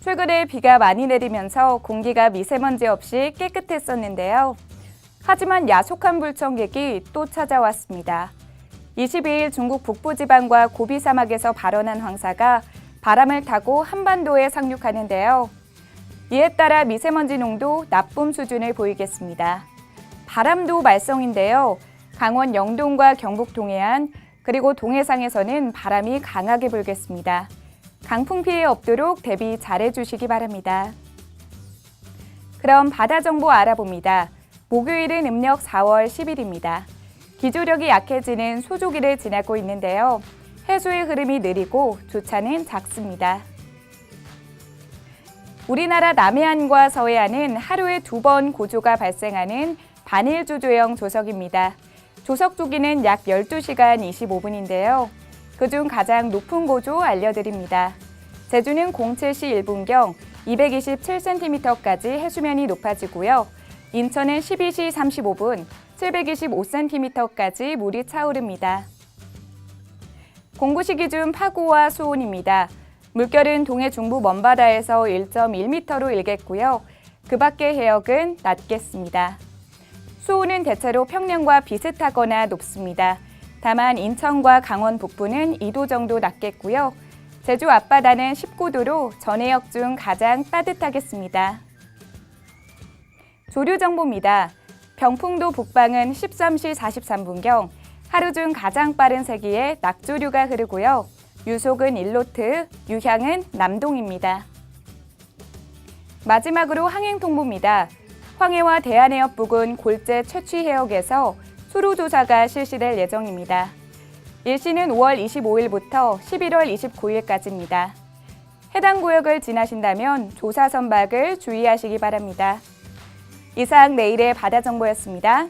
최근에 비가 많이 내리면서 공기가 미세먼지 없이 깨끗했었는데요. 하지만 야속한 불청객이 또 찾아왔습니다. 22일 중국 북부지방과 고비 사막에서 발원한 황사가 바람을 타고 한반도에 상륙하는데요. 이에 따라 미세먼지 농도 나쁨 수준을 보이겠습니다. 바람도 말썽인데요. 강원 영동과 경북 동해안 그리고 동해상에서는 바람이 강하게 불겠습니다. 강풍 피해 없도록 대비 잘해 주시기 바랍니다. 그럼 바다 정보 알아봅니다. 목요일은 음력 4월 10일입니다. 기조력이 약해지는 소조기를 지나고 있는데요. 해수의 흐름이 느리고 조차는 작습니다. 우리나라 남해안과 서해안은 하루에 두 번 고조가 발생하는 반일 조조형 조석입니다. 조석 주기는 약 12시간 25분인데요. 그중 가장 높은 고조 알려드립니다. 제주는 07시 1분경 227cm까지 해수면이 높아지고요. 인천은 12시 35분 725cm까지 물이 차오릅니다. 공구시 기준 파고와 수온입니다. 물결은 동해 중부 먼바다에서 1.1m로 일겠고요. 그 밖의 해역은 낮겠습니다. 수온은 대체로 평년과 비슷하거나 높습니다. 다만 인천과 강원 북부는 2도 정도 낮겠고요. 제주 앞바다는 19도로 전해역 중 가장 따뜻하겠습니다. 조류 정보입니다. 병풍도 북방은 13시 43분경 하루 중 가장 빠른 세기에 낙조류가 흐르고요. 유속은 일로트, 유향은 남동입니다. 마지막으로 항행 통보입니다. 황해와 대한해협 부근 골재 채취 해역에서 수로 조사가 실시될 예정입니다. 일시는 5월 25일부터 11월 29일까지입니다. 해당 구역을 지나신다면 조사 선박을 주의하시기 바랍니다. 이상 내일의 바다 정보였습니다.